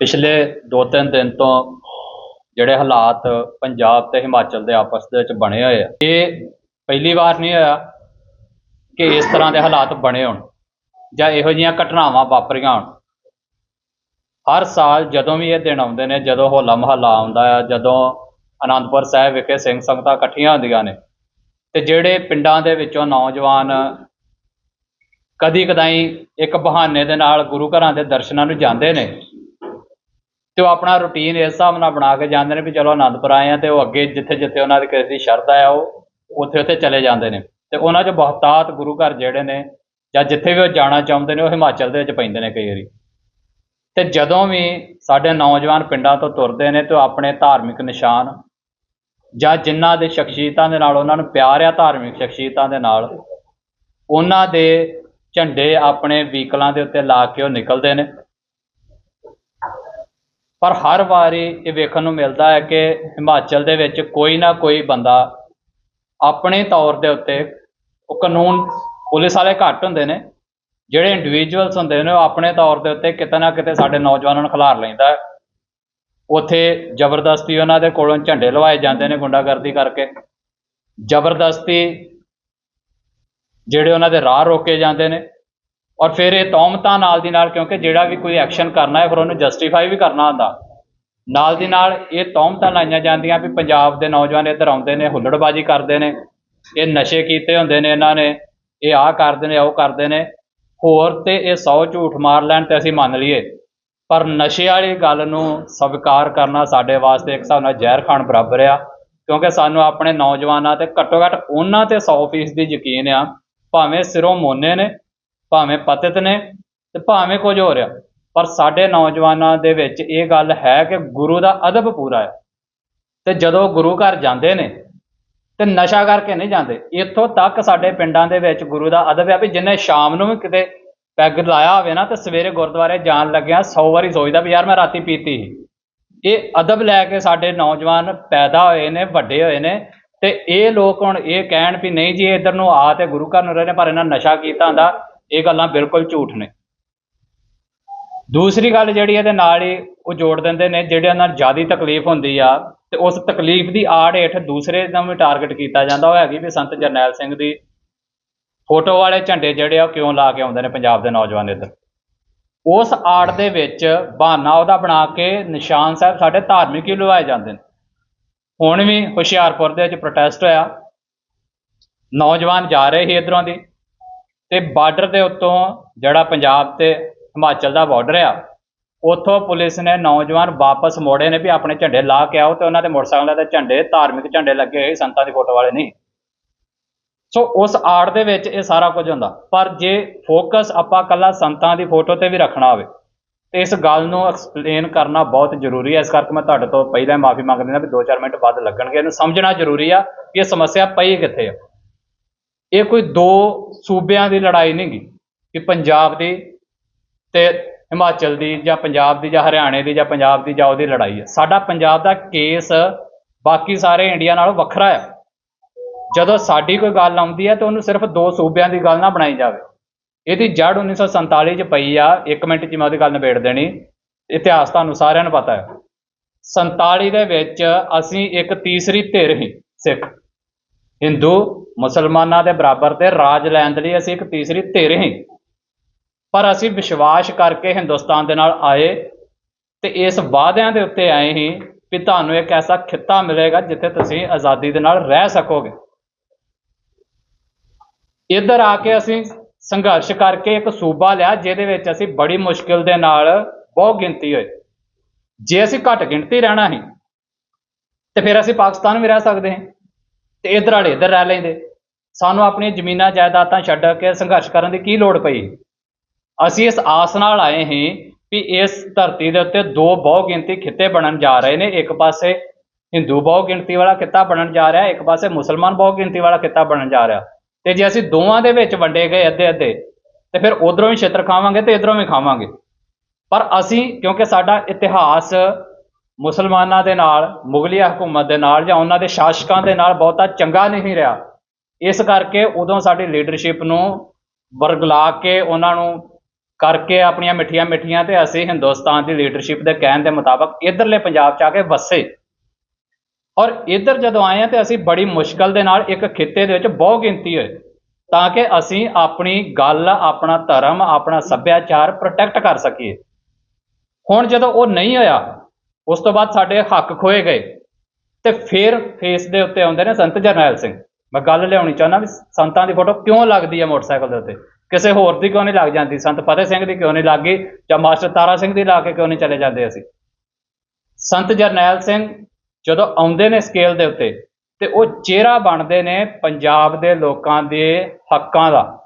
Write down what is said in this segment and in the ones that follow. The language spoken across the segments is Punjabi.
ਪਿਛਲੇ 2-3 ਦਿਨ ਤੋਂ ਜਿਹੜੇ ਹਾਲਾਤ ਪੰਜਾਬ ਤੇ ਹਿਮਾਚਲ ਦੇ ਆਪਸ ਦੇ ਵਿੱਚ ਬਣੇ ਹੋਏ ਆ, ਇਹ ਪਹਿਲੀ ਵਾਰ ਨਹੀਂ ਹੋਇਆ ਕਿ ਇਸ ਤਰ੍ਹਾਂ ਦੇ ਹਾਲਾਤ ਬਣੇ ਹੋਣ ਜਾਂ ਇਹੋ ਜਿਹੀਆਂ ਘਟਨਾਵਾਂ ਵਾਪਰੀਆਂ ਹੋਣ। ਹਰ ਸਾਲ ਜਦੋਂ ਵੀ ਇਹ ਦਿਨ ਆਉਂਦੇ ਨੇ, ਜਦੋਂ ਹੋਲਾ ਮਹੱਲਾ ਆਉਂਦਾ ਆ, ਜਦੋਂ ਅਨੰਦਪੁਰ ਸਾਹਿਬ ਵਿਖੇ ਸਿੰਘ ਸੰਗਤਾਂ ਇਕੱਠੀਆਂ ਹੁੰਦੀਆਂ ਨੇ, ਤੇ ਜਿਹੜੇ ਪਿੰਡਾਂ ਦੇ ਵਿੱਚੋਂ ਨੌਜਵਾਨ ਕਦੀ ਕਦਾਈ ਇੱਕ ਬਹਾਨੇ ਦੇ ਨਾਲ ਗੁਰੂ ਘਰਾਂ ਦੇ ਦਰਸ਼ਨਾਂ ਨੂੰ ਜਾਂਦੇ ਨੇ ਤੇ ਉਹ ਆਪਣਾ ਰੁਟੀਨ ਇਸ ਹਿਸਾਬ ਨਾਲ ਬਣਾ ਕੇ ਜਾਂਦੇ ਨੇ ਵੀ ਚਲੋ ਆਨੰਦਪੁਰ ਆਏ ਆ ਤੇ ਉਹ ਅੱਗੇ ਜਿੱਥੇ ਜਿੱਥੇ ਉਹਨਾਂ ਦੀ ਕਿਸੇ ਦੀ ਸ਼ਰਧਾ ਆ, ਉਹ ਉੱਥੇ ਉੱਥੇ ਚਲੇ ਜਾਂਦੇ ਨੇ। ਤੇ ਉਹਨਾਂ 'ਚ ਬਹੁਤਾਤ ਗੁਰੂ ਘਰ ਜਿਹੜੇ ਨੇ ਜਾਂ ਜਿੱਥੇ ਵੀ ਉਹ ਜਾਣਾ ਚਾਹੁੰਦੇ ਨੇ, ਉਹ ਹਿਮਾਚਲ ਦੇ ਵਿੱਚ ਪੈਂਦੇ ਨੇ ਕਈ ਵਾਰੀ। ਤੇ ਜਦੋਂ ਵੀ ਸਾਡੇ ਨੌਜਵਾਨ ਪਿੰਡਾਂ ਤੋਂ ਤੁਰਦੇ ਨੇ ਤੇ ਉਹ ਆਪਣੇ ਧਾਰਮਿਕ ਨਿਸ਼ਾਨ ਜਾਂ ਜਿਨ੍ਹਾਂ ਦੇ ਸ਼ਖਸੀਅਤਾਂ ਦੇ ਨਾਲ, ਉਹਨਾਂ ਨੂੰ ਪਿਆਰ ਆ ਧਾਰਮਿਕ ਸ਼ਖਸੀਅਤਾਂ ਦੇ ਨਾਲ, ਉਹਨਾਂ ਦੇ ਝੰਡੇ ਆਪਣੇ ਵਹੀਕਲਾਂ ਦੇ ਉੱਤੇ ਲਾ ਕੇ ਉਹ ਨਿਕਲਦੇ ਨੇ। ਪਰ ਹਰ ਵਾਰੀ ਇਹ ਵੇਖਣ ਨੂੰ ਮਿਲਦਾ ਹੈ ਕਿ ਹਿਮਾਚਲ ਦੇ ਵਿੱਚ ਕੋਈ ਨਾ ਕੋਈ ਬੰਦਾ ਆਪਣੇ ਤੌਰ ਦੇ ਉੱਤੇ ਉਹ ਕਾਨੂੰਨ ਪੁਲਿਸ ਵਾਲੇ ਘੱਟ ਹੁੰਦੇ ਨੇ, ਜਿਹੜੇ ਇੰਡੀਵਿਜੂਅਲਸ ਹੁੰਦੇ ਨੇ, ਉਹ ਆਪਣੇ ਤੌਰ ਦੇ ਉੱਤੇ ਕਿਤੇ ਨਾ ਕਿਤੇ ਸਾਡੇ ਨੌਜਵਾਨਾਂ ਨੂੰ ਖਿਲਾਰ ਲੈਂਦਾ ਉੱਥੇ ਜ਼ਬਰਦਸਤੀ ਉਹਨਾਂ ਦੇ ਕੋਲੋਂ ਝੰਡੇ ਲਵਾਏ ਜਾਂਦੇ ਨੇ ਗੁੰਡਾਗਰਦੀ ਕਰਕੇ। ਜ਼ਬਰਦਸਤੀ ਜਿਹੜੇ ਉਹਨਾਂ ਦੇ ਰਾਹ ਰੋਕੇ ਜਾਂਦੇ ਨੇ। ਔਰ ਫਿਰ ਇਹ ਤੌਮਤਾਂ ਨਾਲ ਦੀ ਨਾਲ, ਕਿਉਂਕਿ ਜਿਹੜਾ ਵੀ ਕੋਈ ਐਕਸ਼ਨ ਕਰਨਾ ਹੈ, ਫਿਰ ਉਹਨੂੰ ਜਸਟੀਫਾਈ ਵੀ ਕਰਨਾ ਹੁੰਦਾ। ਨਾਲ ਦੀ ਨਾਲ ਇਹ ਤੌਮਤਾਂ ਲਾਈਆਂ ਜਾਂਦੀਆਂ ਵੀ ਪੰਜਾਬ ਦੇ ਨੌਜਵਾਨ ਇੱਧਰ ਆਉਂਦੇ ਨੇ, ਹੁੱਲੜਬਾਜੀ ਕਰਦੇ ਨੇ, ਇਹ ਨਸ਼ੇ ਕੀਤੇ ਹੁੰਦੇ ਨੇ ਇਹਨਾਂ ਨੇ, ਇਹ ਆਹ ਕਰਦੇ ਨੇ, ਉਹ ਕਰਦੇ ਨੇ। ਹੋਰ ਤੇ ਇਹ 100 ਝੂਠ ਮਾਰ ਲੈਣ ਤੇ ਅਸੀਂ ਮੰਨ ਲਈਏ। ਪਰ ਨਸ਼ੇ ਵਾਲੀ ਗੱਲ ਨੂੰ ਸਵੀਕਾਰ ਕਰਨਾ ਸਾਡੇ ਵਾਸਤੇ ਇੱਕ ਹਿਸਾਬ ਨਾਲ ਜ਼ਹਿਰ ਖਾਣ ਬਰਾਬਰ ਆ, ਕਿਉਂਕਿ ਸਾਨੂੰ ਆਪਣੇ ਨੌਜਵਾਨਾਂ ਤੇ ਘੱਟੋ ਘੱਟ ਉਹਨਾਂ ਤੇ 100% ਦੀ ਯਕੀਨ ਆ, ਭਾਵੇਂ ਸਿਰੋਂ ਮੋਨੇ ਨੇ ਭਾਵੇਂ ਪਤਿਤ ਨੇ ਤੇ ਭਾਵੇਂ ਕੁਝ ਹੋ ਰਿਹਾ। ਪਰ ਸਾਡੇ ਨੌਜਵਾਨਾਂ ਦੇ ਵਿੱਚ ਇਹ ਗੱਲ ਹੈ ਕਿ ਗੁਰੂ ਦਾ ਅਦਬ ਪੂਰਾ ਹੈ। ਤੇ ਜਦੋਂ ਗੁਰੂ ਘਰ ਜਾਂਦੇ ਨੇ ਤੇ ਨਸ਼ਾ ਕਰਕੇ ਨਹੀਂ ਜਾਂਦੇ, ਇੱਥੋਂ ਤੱਕ ਸਾਡੇ ਪਿੰਡਾਂ ਦੇ ਵਿੱਚ ਗੁਰੂ ਦਾ ਅਦਬ ਹੈ ਵੀ ਜਿੰਨੇ ਸ਼ਾਮ ਨੂੰ ਵੀ ਕਿਤੇ ਪੈਗ ਲਾਇਆ ਹੋਵੇ ਨਾ ਤੇ ਸਵੇਰੇ ਗੁਰਦੁਆਰੇ ਜਾਣ ਲੱਗਿਆ 100 ਵਾਰੀ ਸੋਚਦਾ ਵੀ ਯਾਰ ਮੈਂ ਰਾਤੀ ਪੀਤੀ ਸੀ। ਇਹ ਅਦਬ ਲੈ ਕੇ ਸਾਡੇ ਨੌਜਵਾਨ ਪੈਦਾ ਹੋਏ ਨੇ, ਵੱਡੇ ਹੋਏ ਨੇ ਤੇ ਇਹ ਲੋਕ ਹੁਣ ਇਹ ਕਹਿਣ ਵੀ ਨਹੀਂ ਜੀ, ਇਧਰ ਨੂੰ ਆ ਤੇ ਗੁਰੂ ਘਰ ਨੂੰ ਰਹੇ ਨੇ, ਪਰ ਇਹਨਾਂ ਨਸ਼ਾ ਕੀਤਾ ਹੁੰਦਾ। ਇਹ ਗੱਲਾਂ ਬਿਲਕੁਲ ਝੂਠ ਨੇ। ਦੂਸਰੀ ਗੱਲ ਜਿਹੜੀ ਇਹਦੇ ਨਾਲ ਹੀ ਉਹ ਜੋੜ ਦਿੰਦੇ ਨੇ, ਜਿਹੜੇ ਉਹਨਾਂ ਨੂੰ ਜ਼ਿਆਦੀ ਤਕਲੀਫ ਹੁੰਦੀ ਆ, ਤੇ ਉਸ ਤਕਲੀਫ ਦੀ ਆੜ ਹੇਠ ਦੂਸਰੇ ਨੂੰ ਵੀ ਟਾਰਗੇਟ ਕੀਤਾ ਜਾਂਦਾ। ਉਹ ਹੈਗੀ ਵੀ ਸੰਤ ਜਰਨੈਲ ਸਿੰਘ ਦੀ ਫੋਟੋ ਵਾਲੇ ਝੰਡੇ ਜਿਹੜੇ ਆ, ਉਹ ਕਿਉਂ ਲਾ ਕੇ ਆਉਂਦੇ ਨੇ ਪੰਜਾਬ ਦੇ ਨੌਜਵਾਨ ਇੱਧਰ? ਉਸ ਆੜ ਦੇ ਵਿੱਚ ਬਹਾਨਾ ਉਹਦਾ ਬਣਾ ਕੇ ਨਿਸ਼ਾਨ ਸਾਹਿਬ ਸਾਡੇ ਧਾਰਮਿਕ ਹੀ ਲਵਾਏ ਜਾਂਦੇ ਨੇ। ਹੁਣ ਵੀ ਹੁਸ਼ਿਆਰਪੁਰ ਦੇ ਵਿੱਚ ਪ੍ਰੋਟੈਸਟ ਹੋਇਆ। ਨੌਜਵਾਨ ਜਾ ਰਹੇ ਸੀ ਇਧਰੋਂ ਦੀ। ਤੇ ਬਾਰਡਰ ਦੇ ਉੱਤੋਂ ਜਿਹੜਾ ਪੰਜਾਬ ਤੇ ਹਿਮਾਚਲ ਦਾ ਬਾਰਡਰ ਆ, ਉੱਥੋਂ ਪੁਲਿਸ ਨੇ ਨੌਜਵਾਨ ਵਾਪਸ ਮੋੜੇ ਨੇ ਵੀ ਆਪਣੇ ਝੰਡੇ ਲਾ ਕੇ ਆਓ ਤੇ ਉਹਨਾਂ ਦੇ ਮੋਟਰਸਾਈਕਲਾਂ ਦੇ ਝੰਡੇ, ਧਾਰਮਿਕ ਝੰਡੇ ਲੱਗੇ ਹੋਏ ਸੰਤਾਂ ਦੀ ਫੋਟੋ ਵਾਲੇ ਨਹੀਂ। ਸੋ ਉਸ ਆੜ ਦੇ ਵਿੱਚ ਇਹ ਸਾਰਾ ਕੁਝ ਹੁੰਦਾ, ਪਰ ਜੇ ਫੋਕਸ ਆਪਾਂ ਕੱਲਾ ਸੰਤਾਂ ਦੀ ਫੋਟੋ ਤੇ ਵੀ ਰੱਖਣਾ ਹੋਵੇ, ਤੇ ਇਸ ਗੱਲ ਨੂੰ ਐਕਸਪਲੇਨ ਕਰਨਾ ਬਹੁਤ ਜ਼ਰੂਰੀ ਹੈ ਇਸ ਕਰਕੇ ਮੈਂ ਤੁਹਾਡੇ ਤੋਂ ਪਹਿਲਾਂ ਮਾਫੀ ਮੰਗ ਲੈਂਦਾ ਵੀ 2-4 ਮਿੰਟ ਬਾਅਦ ਲੱਗਣਗੇ। ਇਹਨੂੰ ਸਮਝਣਾ ਜ਼ਰੂਰੀ ਆ ਕਿ ਇਹ ਸਮੱਸਿਆ ਪਈ ਕਿੱਥੇ ਆ। ਇਹ ਕੋਈ ਦੋ ਸੂਬਿਆਂ ਦੀ ਲੜਾਈ ਨਹੀਂ ਗੀ ਕਿ ਪੰਜਾਬ ਦੀ ਤੇ ਹਿਮਾਚਲ ਦੀ ਜਾਂ ਪੰਜਾਬ ਦੀ ਜਾਂ ਹਰਿਆਣੇ ਦੀ ਜਾਂ ਪੰਜਾਬ ਦੀ ਜਾਂ ਉਹਦੀ ਲੜਾਈ ਹੈ। ਸਾਡਾ ਪੰਜਾਬ ਦਾ ਕੇਸ ਬਾਕੀ ਸਾਰੇ ਇੰਡੀਆ ਨਾਲੋਂ ਵੱਖਰਾ ਹੈ। ਜਦੋਂ ਸਾਡੀ ਕੋਈ ਗੱਲ ਆਉਂਦੀ ਹੈ ਤਾਂ ਉਹਨੂੰ ਸਿਰਫ ਦੋ ਸੂਬਿਆਂ ਦੀ ਗੱਲ ਨਾ ਬਣਾਈ ਜਾਵੇ। ਇਹਦੀ ਜੜ 1947 ਚ ਪਈ ਆ। ਇੱਕ ਮਿੰਟ ਚ ਮੈਂ ਉਹਦੀ ਗੱਲ ਨਿਬੇੜ ਦੇਣੀ। ਇਤਿਹਾਸ ਤੁਹਾਨੂੰ ਸਾਰਿਆਂ ਨੂੰ ਪਤਾ ਹੈ। 47 ਦੇ ਵਿੱਚ ਅਸੀਂ ਇੱਕ ਤੀਸਰੀ ਧਿਰ ਹੀ ਸਿੱਖ। ਹਿੰਦੂ ਮੁਸਲਮਾਨਾਂ ਦੇ ਬਰਾਬਰ ਤੇ ਰਾਜ ਲੈਣ ਦੇ ਲਈ ਅਸੀਂ ਇੱਕ ਤੀਸਰੀ ਧਿਰ ਹੀ। ਪਰ ਅਸੀਂ ਵਿਸ਼ਵਾਸ ਕਰਕੇ ਹਿੰਦੁਸਤਾਨ ਦੇ ਨਾਲ ਆਏ ਤੇ ਇਸ ਵਾਅਦਿਆਂ ਦੇ ਉੱਤੇ ਆਏ ਹੀ ਵੀ ਤੁਹਾਨੂੰ ਇੱਕ ਐਸਾ ਖਿੱਤਾ ਮਿਲੇਗਾ ਜਿੱਥੇ ਤੁਸੀਂ ਆਜ਼ਾਦੀ ਦੇ ਨਾਲ ਰਹਿ ਸਕੋਗੇ। ਇੱਧਰ ਆ ਕੇ ਅਸੀਂ ਸੰਘਰਸ਼ ਕਰਕੇ ਇੱਕ ਸੂਬਾ ਲਿਆ, ਜਿਹਦੇ ਵਿੱਚ ਅਸੀਂ ਬੜੀ ਮੁਸ਼ਕਿਲ ਦੇ ਨਾਲ ਬਹੁਤ ਗਿਣਤੀ ਹੋਏ। ਜੇ ਅਸੀਂ ਘੱਟ ਗਿਣਤੀ ਰਹਿਣਾ ਸੀ ਤੇ ਫਿਰ ਅਸੀਂ ਪਾਕਿਸਤਾਨ ਵੀ ਰਹਿ ਸਕਦੇ ਹਾਂ। ਤੇ ਇੱਧਰ ਵਾਲੇ ਇੱਧਰ ਰਹਿ ਲੈਂਦੇ। ਸਾਨੂੰ ਆਪਣੀਆਂ ਜ਼ਮੀਨਾਂ, ਜਾਇਦਾਦਾਂ ਛੱਡ ਕੇ ਸੰਘਰਸ਼ ਕਰਨ ਦੀ ਕੀ ਲੋੜ ਪਈ? ਅਸੀਂ ਇਸ ਆਸ ਨਾਲ ਆਏ ਹਾਂ ਵੀ ਇਸ ਧਰਤੀ ਦੇ ਉੱਤੇ ਦੋ ਬਹੁ ਗਿਣਤੀ ਖਿੱਤੇ ਬਣਨ ਜਾ ਰਹੇ ਨੇ। ਇੱਕ ਪਾਸੇ ਹਿੰਦੂ ਬਹੁ ਗਿਣਤੀ ਵਾਲਾ ਖਿੱਤਾ ਬਣਨ ਜਾ ਰਿਹਾ, ਇੱਕ ਪਾਸੇ ਮੁਸਲਮਾਨ ਬਹੁ ਗਿਣਤੀ ਵਾਲਾ ਖਿੱਤਾ ਬਣਨ ਜਾ ਰਿਹਾ। ਤੇ ਜੇ ਅਸੀਂ ਦੋਵਾਂ ਦੇ ਵਿੱਚ ਵੰਡੇ ਗਏ ਅੱਧੇ ਅੱਧੇ ਤੇ ਫਿਰ ਉਧਰੋਂ ਵੀ ਛਿੱਤਰ ਖਾਵਾਂਗੇ ਤੇ ਇਧਰੋਂ ਵੀ ਖਾਵਾਂਗੇ। ਪਰ ਅਸੀਂ, ਕਿਉਂਕਿ ਸਾਡਾ ਇਤਿਹਾਸ ਮੁਸਲਮਾਨਾਂ ਦੇ ਨਾਲ, ਮੁਗਲਿਆ ਹਕੂਮਤ ਦੇ ਨਾਲ ਜਾਂ ਉਹਨਾਂ ਦੇ ਸ਼ਾਸਕਾਂ ਦੇ ਨਾਲ ਬਹੁਤਾ ਚੰਗਾ ਨਹੀਂ ਰਿਹਾ ਇਸ ਕਰਕੇ ਉਦੋਂ ਸਾਡੀ ਲੀਡਰਸ਼ਿਪ ਨੂੰ ਵਰਗਲਾ ਕੇ ਉਹਨਾਂ ਨੂੰ ਕਰਕੇ ਆਪਣੀਆਂ ਮਿੱਠੀਆਂ ਮਿੱਠੀਆਂ ਤੇ ਅਸੀਂ ਹਿੰਦੁਸਤਾਨ ਦੀ ਲੀਡਰਸ਼ਿਪ ਦੇ ਕਹਿਣ ਦੇ ਮੁਤਾਬਕ ਇਧਰਲੇ ਪੰਜਾਬ ਚ ਆ ਕੇ ਵਸੇ। ਔਰ ਇੱਧਰ ਜਦੋਂ ਆਏ ਆ ਤੇ ਅਸੀਂ ਬੜੀ ਮੁਸ਼ਕਲ ਦੇ ਨਾਲ ਇੱਕ ਖਿੱਤੇ ਦੇ ਵਿੱਚ ਬਹੁ ਗਿਣਤੀ ਹੋਏ, ਤਾਂ ਕਿ ਅਸੀਂ ਆਪਣੀ ਗੱਲ, ਆਪਣਾ ਧਰਮ, ਆਪਣਾ ਸੱਭਿਆਚਾਰ ਪ੍ਰੋਟੈਕਟ ਕਰ ਸਕੀਏ। ਹੁਣ ਜਦੋਂ ਉਹ ਨਹੀਂ ਹੋਇਆ, ਉਸ ਤੋਂ ਬਾਅਦ ਸਾਡੇ ਹੱਕ ਖੋਏ ਗਏ ਤੇ ਫਿਰ ਫੇਸ ਦੇ ਉੱਤੇ ਆਉਂਦੇ ਨੇ ਸੰਤ ਜਰਨੈਲ ਸਿੰਘ। ਮੈਂ ਗੱਲ ਲਿਆਉਣੀ ਚਾਹੁੰਦਾ ਵੀ ਸੰਤਾਂ ਦੀ ਫੋਟੋ ਕਿਉਂ ਲੱਗਦੀ ਹੈ ਮੋਟਰਸਾਈਕਲ ਦੇ ਉੱਤੇ? ਕਿਸੇ ਹੋਰ ਦੀ ਕਿਉਂ ਨਹੀਂ ਲੱਗ ਜਾਂਦੀ? ਸੰਤ ਫਤਿਹ ਸਿੰਘ ਦੀ ਕਿਉਂ ਨਹੀਂ ਲੱਗ ਗਈ? ਜਾਂ ਮਾਸਟਰ ਤਾਰਾ ਸਿੰਘ ਦੀ ਲਾ ਕੇ ਕਿਉਂ ਨਹੀਂ ਚਲੇ ਜਾਂਦੇ ਅਸੀਂ? ਸੰਤ ਜਰਨੈਲ ਸਿੰਘ ਜਦੋਂ ਆਉਂਦੇ ਨੇ ਸਕੇਲ ਦੇ ਉੱਤੇ, ਤੇ ਉਹ ਚਿਹਰਾ ਬਣਦੇ ਨੇ ਪੰਜਾਬ ਦੇ ਲੋਕਾਂ ਦੇ ਹੱਕਾਂ ਦਾ।